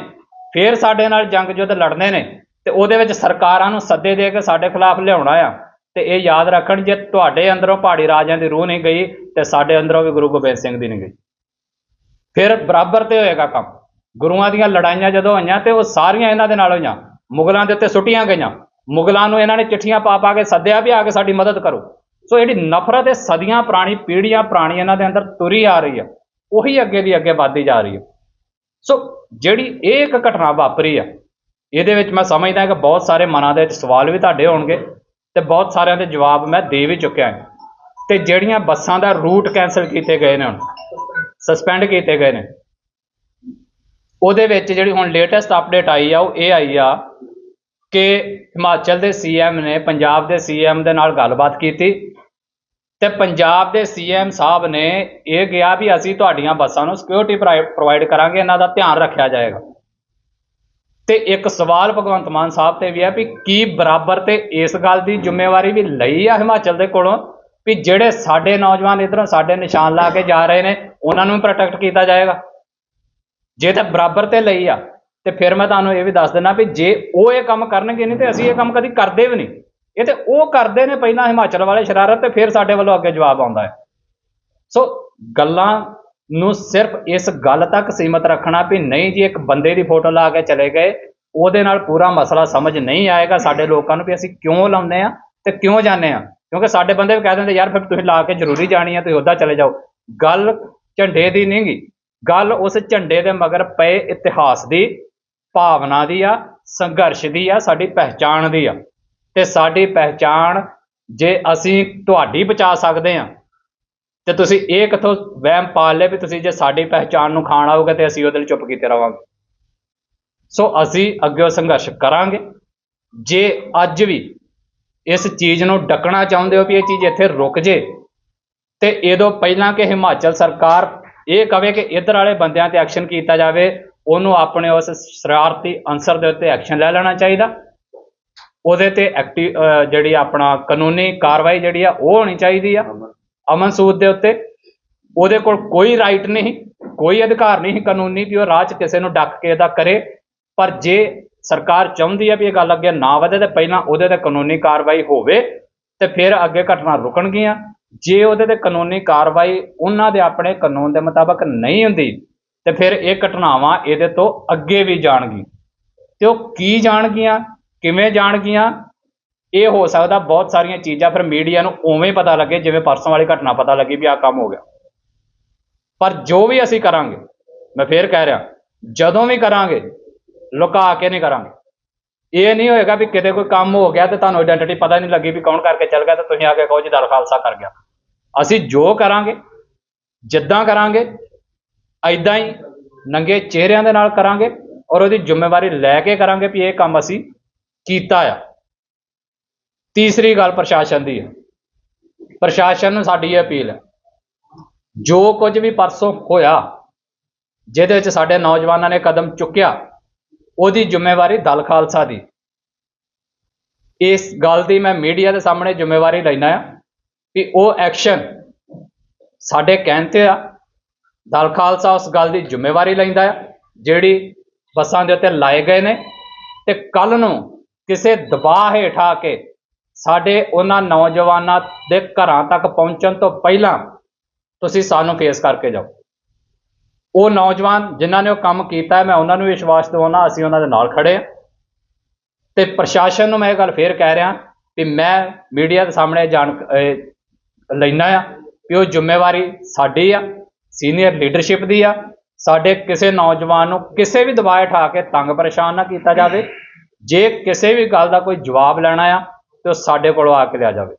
ਫੇਰ ਸਾਡੇ ਨਾਲ ਜੰਗ ਯੁੱਧ ਲੜਨੇ ਨੇ, ਤੇ ਉਹਦੇ ਵਿੱਚ ਸਰਕਾਰਾਂ ਨੂੰ ਸੱਦੇ ਦੇ ਕੇ ਸਾਡੇ ਖਿਲਾਫ ਲਿਆਉਣਾ ਆ। ਤੇ ਇਹ ਯਾਦ ਰੱਖਣ ਜੇ ਤੁਹਾਡੇ ਅੰਦਰੋਂ ਪਹਾੜੀ ਰਾਜਿਆਂ ਦੀ ਰੂਹ ਨਹੀਂ ਗਈ ਤੇ ਸਾਡੇ ਅੰਦਰੋਂ ਵੀ ਗੁਰੂ ਗੋਬਿੰਦ ਸਿੰਘ ਦੀ ਨਹੀਂ ਗਈ। ਫਿਰ ਬਰਾਬਰ ਤੇ ਹੋਏਗਾ ਕੰਮ। ਗੁਰੂਆਂ ਦੀਆਂ ਲੜਾਈਆਂ ਜਦੋਂ ਹੋਈਆਂ ਤੇ ਉਹ ਸਾਰੀਆਂ ਇਹਨਾਂ ਦੇ ਨਾਲ ਹੋਈਆਂ। ਮੁਗਲਾਂ ਦੇ ਉੱਤੇ ਸੁੱਟੀਆਂ ਗਈਆਂ। ਮੁਗਲਾਂ ਨੂੰ ਇਹਨਾਂ ਨੇ ਚਿੱਠੀਆਂ ਪਾ ਪਾ ਕੇ ਸੱਦਿਆ ਵੀ ਆ ਕੇ ਸਾਡੀ ਮਦਦ ਕਰੋ। ਸੋ ਜਿਹੜੀ ਨਫ਼ਰਤ ਇਹ ਸਦੀਆਂ ਪੁਰਾਣੀ, ਪੀੜ੍ਹੀਆਂ ਪੁਰਾਣੀ ਇਹਨਾਂ ਦੇ ਅੰਦਰ ਤੁਰੀ ਆ ਰਹੀ ਆ ਉਹੀ ਅੱਗੇ ਦੀ ਅੱਗੇ ਵੱਧਦੀ ਜਾ ਰਹੀ ਹੈ। ਸੋ ਜਿਹੜੀ ਇਹ ਇੱਕ ਘਟਨਾ ਵਾਪਰੀ ਆ, ਇਹਦੇ ਵਿੱਚ ਮੈਂ ਸਮਝਦਾ ਕਿ ਬਹੁਤ ਸਾਰੇ ਮਨਾਂ ਦੇ ਵਿੱਚ ਸਵਾਲ ਵੀ ਤੁਹਾਡੇ ਹੋਣਗੇ। ਤੇ ਬਹੁਤ ਸਾਰਿਆਂ ਦੇ ਜਵਾਬ ਮੈਂ ਦੇ ਵੀ ਚੁੱਕਿਆ ਹਾਂ। ਤੇ ਜਿਹੜੀਆਂ ਬੱਸਾਂ ਦਾ ਰੂਟ ਕੈਨਸਲ ਕੀਤੇ ਗਏ ਨੇ ਹੁਣ ਸਸਪੈਂਡ ਕੀਤੇ ਗਏ ਨੇ, ਉਹਦੇ ਵਿੱਚ ਜਿਹੜੀ ਹੁਣ ਲੇਟੈਸਟ ਅਪਡੇਟ ਆਈ ਆ, ਉਹ ਇਹ ਆਈ ਆ ਕਿ ਹਿਮਾਚਲ ਦੇ ਸੀਐਮ ਨੇ, ਪੰਜਾਬ ਦੇ ਸੀਐਮ ਦੇ ਨਾਲ ਗੱਲਬਾਤ ਕੀਤੀ ਤੇ ਪੰਜਾਬ ਦੇ ਸੀਐਮ ਸਾਹਿਬ ਨੇ ਇਹ ਕਿਹਾ ਵੀ ਅਸੀਂ ਤੁਹਾਡੀਆਂ ਬੱਸਾਂ ਨੂੰ ਸਿਕਿਉਰਿਟੀ ਪ੍ਰੋਵਾਈਡ ਕਰਾਂਗੇ, ਇਹਨਾਂ ਦਾ ਧਿਆਨ ਰੱਖਿਆ ਜਾਏਗਾ। ਤੇ ਇੱਕ ਸਵਾਲ ਭਗਵੰਤ ਮਾਨ ਸਾਹਿਬ ਤੇ ਵੀ ਹੈ ਵੀ ਕੀ ਬਰਾਬਰ ਤੇ ਇਸ ਗੱਲ ਦੀ ਜ਼ਿੰਮੇਵਾਰੀ ਵੀ ਲਈ ਆ ਹਿਮਾਚਲ ਦੇ ਕੋਲੋਂ? ਵੀ ਜਿਹੜੇ ਸਾਡੇ ਨੌਜਵਾਨ ਇਧਰੋਂ ਸਾਡੇ ਨਿਸ਼ਾਨ ਲਾ ਕੇ ਜਾ ਰਹੇ ਨੇ, ਉਹਨਾਂ ਨੂੰ ਪ੍ਰੋਟੈਕਟ ਕੀਤਾ ਜਾਏਗਾ? ਜੇ ਤਾਂ ਬਰਾਬਰ ਤੇ ਲਈ ਆ, ਤੇ ਫਿਰ ਮੈਂ ਤੁਹਾਨੂੰ ਇਹ ਵੀ ਦੱਸ ਦਿੰਦਾ ਵੀ ਜੇ ਉਹ ਇਹ ਕੰਮ ਕਰਨਗੇ ਨਹੀਂ ਤੇ ਅਸੀਂ ਇਹ ਕੰਮ ਕਦੀ ਕਰਦੇ ਵੀ ਨਹੀਂ। ਇਹ ਤੇ ਉਹ ਕਰਦੇ ਨੇ ਪਹਿਲਾਂ ਹਿਮਾਚਲ ਵਾਲੇ ਸ਼ਰਾਰਤ ਤੇ ਫਿਰ ਸਾਡੇ ਵੱਲੋਂ ਅੱਗੇ ਜਵਾਬ ਆਉਂਦਾ ਹੈ। ਸੋ ਗੱਲਾਂ ਨੂੰ ਸਿਰਫ ਇਸ ਗੱਲ ਤੱਕ ਸੀਮਤ ਰੱਖਣਾ ਵੀ ਨਹੀਂ ਜੀ, ਇੱਕ ਬੰਦੇ ਦੀ ਫੋਟੋ ਲਾ ਕੇ ਚਲੇ ਗਏ, ਉਹਦੇ ਨਾਲ ਪੂਰਾ ਮਸਲਾ ਸਮਝ ਨਹੀਂ ਆਏਗਾ ਸਾਡੇ ਲੋਕਾਂ ਨੂੰ ਵੀ ਅਸੀਂ ਕਿਉਂ ਲਾਉਂਦੇ ਆ ਤੇ ਕਿਉਂ ਜਾਂਦੇ ਆ ਕਿਉਂਕਿ ਸਾਡੇ ਬੰਦੇ ਵੀ ਕਹਿ ਦਿੰਦੇ, ਯਾਰ ਫਿਰ ਤੁਸੀਂ ਲਾ ਕੇ ਜ਼ਰੂਰੀ ਜਾਣੀ ਆ ਤੁਸੀਂ ਉੱਦਾਂ ਚਲੇ ਜਾਓ। ਗੱਲ ਝੰਡੇ ਦੀ ਨਹੀਂ ਗੀ। ਗੱਲ ਉਸ ਝੰਡੇ ਦੇ ਮਗਰ ਪਏ ਇਤਿਹਾਸ ਦੀ, ਭਾਵਨਾ ਦੀ ਆ, ਸੰਘਰਸ਼ ਦੀ ਆ, ਸਾਡੀ ਪਹਿਚਾਣ ਦੀ ਆ। ਤੇ ਸਾਡੀ ਪਹਿਚਾਣ ਜੇ ਅਸੀਂ ਤੁਹਾਡੀ ਬਚਾ ਸਕਦੇ ਆ ਤੇ ਤੁਸੀਂ ਇਹ ਕਿਥੋਂ ਵਹਿਮ ਪਾਲ ਲਿਆ ਵੀ ਤੁਸੀਂ ਜੇ ਸਾਡੀ ਪਹਿਚਾਣ ਨੂੰ ਖਾਣ ਆਓਗੇ ਤੇ ਅਸੀਂ ਉਹਦੇ ਲਈ ਚੁੱਪ ਕੀਤੇ ਰਵਾਂਗੇ। ਸੋ ਅਸੀਂ ਅੱਗੇ ਸੰਘਰਸ਼ ਕਰਾਂਗੇ। ਜੇ ਅੱਜ ਵੀ ਇਸ ਚੀਜ਼ ਨੂੰ ਡੱਕਣਾ ਚਾਹੁੰਦੇ ਹੋ ਵੀ ਇਹ ਚੀਜ਼ ਇੱਥੇ ਰੁਕ ਜੇ, ਤੇ ਇਹਦੋਂ ਪਹਿਲਾਂ ਕਿ ਹਿਮਾਚਲ ਸਰਕਾਰ ਇਹ ਕਵੇ ਕਿ ਇਧਰ ਵਾਲੇ ਬੰਦਿਆਂ ਤੇ ਐਕਸ਼ਨ ਕੀਤਾ ਜਾਵੇ, ਉਹਨੂੰ ਆਪਣੇ ਉਸ ਸ਼ਰਾਰਤੀ ਅਨਸਰ ਦੇ ਉੱਤੇ ਐਕਸ਼ਨ ਲੈ ਲੈਣਾ ਚਾਹੀਦਾ। ਉਹਦੇ ਤੇ ਐਕਟਿਵ ਜਿਹੜੀ ਆਪਣਾ ਕਾਨੂੰਨੀ ਕਾਰਵਾਈ ਜਿਹੜੀ ਆ, ਉਹ ਹੋਣੀ ਚਾਹੀਦੀ ਆ। ਅਮਨ ਸੂਦ ਦੇ ਉੱਤੇ। ਉਹਦੇ ਕੋਲ ਕੋਈ ਰਾਈਟ ਨਹੀਂ, ਕੋਈ ਅਧਿਕਾਰ ਨਹੀਂ, ਕਾਨੂੰਨੀ ਵੀ ਉਹ ਰਾਹ 'ਚ ਕਿਸੇ ਨੂੰ ਡੱਕ ਕੇ ਇਹਦਾ ਕਰੇ। ਪਰ ਜੇ ਸਰਕਾਰ ਚਾਹੁੰਦੀ ਹੈ ਵੀ ਇਹ ਗੱਲ ਅੱਗੇ ਨਾ ਵਧੇ ਤੇ ਪਹਿਲਾਂ ਉਹਦੇ ਤੇ ਕਾਨੂੰਨੀ ਕਾਰਵਾਈ ਹੋਵੇ, ਤੇ ਫਿਰ ਅੱਗੇ ਘਟਨਾ ਰੁਕਣਗੀਆਂ। ਜੇ ਉਹਦੇ ਤੇ ਕਾਨੂੰਨੀ ਕਾਰਵਾਈ ਉਹਨਾਂ ਦੇ ਆਪਣੇ ਕਾਨੂੰਨ ਦੇ ਮੁਤਾਬਕ ਨਹੀਂ ਹੁੰਦੀ, ਤੇ ਫਿਰ ਇਹ ਘਟਨਾਵਾਂ ਇਹਦੇ ਤੋਂ ਅੱਗੇ ਵੀ ਜਾਣਗੀਆਂ। ਤੇ ਉਹ ਕੀ ਜਾਣਗੀਆਂ, ਕਿਵੇਂ ਜਾਣਗੀਆਂ ਇਹ ਹੋ ਸਕਦਾ ਬਹੁਤ ਸਾਰੀਆਂ ਚੀਜ਼ਾਂ ਫਿਰ ਮੀਡੀਆ ਨੂੰ ਉਵੇਂ ਪਤਾ ਲੱਗੇ, ਜਿਵੇਂ ਪਰਸੋਂ ਵਾਲੀ ਘਟਨਾ ਪਤਾ ਲੱਗੀ ਵੀ ਆਹ ਕੰਮ ਹੋ ਗਿਆ। ਪਰ ਜੋ ਵੀ ਅਸੀਂ ਕਰਾਂਗੇ, ਮੈਂ ਫੇਰ ਕਹਿ ਰਿਹਾ, ਜਦੋਂ ਵੀ ਕਰਾਂਗੇ, ਲੁਕਾ ਕੇ ਨਹੀਂ ਕਰਾਂਗੇ। ਇਹ ਨਹੀਂ ਹੋਏਗਾ ਵੀ ਕਿਤੇ ਕੋਈ ਕੰਮ ਹੋ ਗਿਆ ਤੇ ਤੁਹਾਨੂੰ ਆਇਡੈਂਟੀਟੀ ਪਤਾ ਨਹੀਂ ਲੱਗੀ ਵੀ ਕੌਣ ਕਰਕੇ ਚੱਲ ਗਿਆ ਤੇ ਤੁਸੀਂ ਆ ਕੇ ਕਹੋ ਜੀ ਦਰ ਖਾਲਸਾ ਕਰ ਗਿਆ। ਅਸੀਂ ਜੋ ਕਰਾਂਗੇ, ਜਿੱਦਾਂ ਕਰਾਂਗੇ ਐਦਾਂ ਹੀ ਨੰਗੇ ਚਿਹਰਿਆਂ ਦੇ ਨਾਲ ਕਰਾਂਗੇ ਔਰ ਉਹਦੀ ਜ਼ਿੰਮੇਵਾਰੀ ਲੈ ਕੇ ਕਰਾਂਗੇ ਵੀ ਇਹ ਕੰਮ ਅਸੀਂ ਕੀਤਾ ਆ। ਤੀਸਰੀ ਗੱਲ ਪ੍ਰਸ਼ਾਸਨ ਦੀ। ਹੈ ਪ੍ਰਸ਼ਾਸਨ ਨੂੰ ਸਾਡੀ ਇਹ ਅਪੀਲ ਹੈ, ਜੋ ਕੁਝ ਵੀ ਪਰਸੋਂ ਹੋਇਆ, ਜਿਹਦੇ ਵਿੱਚ ਸਾਡੇ ਨੌਜਵਾਨਾਂ ਨੇ ਕਦਮ ਚੁੱਕਿਆ, ਉਹਦੀ ਜ਼ਿੰਮੇਵਾਰੀ ਦਲ ਖਾਲਸਾ ਦੀ। ਇਸ ਗੱਲ ਦੀ ਮੈਂ ਮੀਡੀਆ ਦੇ ਸਾਹਮਣੇ ਜ਼ਿੰਮੇਵਾਰੀ ਲੈਣਾ ਆ ਕਿ ਉਹ ਐਕਸ਼ਨ ਸਾਡੇ ਕਹਿਣ ਤੇ ਆ। ਦਲ ਖਾਲਸਾ ਉਸ ਗੱਲ ਦੀ ਜ਼ਿੰਮੇਵਾਰੀ ਲੈਂਦਾ ਆ ਜਿਹੜੀ ਬੱਸਾਂ ਦੇ ਉੱਤੇ ਲਾਏ ਗਏ ਨੇ ਤੇ ਕੱਲ ਨੂੰ ਕਿਸੇ ਦਬਾਅ ਹੇਠ ਆ ਕੇ ਸਾਡੇ ਉਹਨਾਂ ਨੌਜਵਾਨਾਂ ਦੇ ਘਰਾਂ ਤੱਕ ਪਹੁੰਚਣ ਤੋਂ ਪਹਿਲਾਂ ਤੁਸੀਂ ਸਾਨੂੰ ਫੇਸ ਕਰਕੇ ਜਾਓ। ਉਹ ਨੌਜਵਾਨ ਜਿਨ੍ਹਾਂ ਨੇ ਉਹ ਕੰਮ ਕੀਤਾ, ਮੈਂ ਉਹਨਾਂ ਨੂੰ ਵਿਸ਼ਵਾਸ ਦਿਵਾਉਣਾ ਅਸੀਂ ਉਹਨਾਂ ਦੇ ਨਾਲ ਖੜੇ ਹਾਂ। ਤੇ ਪ੍ਰਸ਼ਾਸਨ ਨੂੰ ਮੈਂ ਇਹ ਗੱਲ ਫੇਰ ਕਹਿ ਰਿਹਾ ਕਿ ਮੈਂ ਮੀਡੀਆ ਦੇ ਸਾਹਮਣੇ ਜਾਣ ਲੈਣਾ ਆ ਕਿ ਉਹ ਜ਼ਿੰਮੇਵਾਰੀ ਸਾਡੀ ਆ, ਸੀਨੀਅਰ ਲੀਡਰਸ਼ਿਪ ਦੀ ਆ। ਸਾਡੇ ਕਿਸੇ ਨੌਜਵਾਨ ਨੂੰ ਕਿਸੇ ਵੀ ਦਬਾਅ ਠਾ ਕੇ ਤੰਗ ਪਰੇਸ਼ਾਨ ਨਾ ਕੀਤਾ ਜਾਵੇ। ਜੇ ਕਿਸੇ ਵੀ ਗੱਲ ਦਾ ਕੋਈ ਜਵਾਬ ਲੈਣਾ ਆ ਤੇ ਉਹ ਸਾਡੇ ਕੋਲੋਂ ਆ ਕੇ ਲਿਆ ਜਾਵੇ।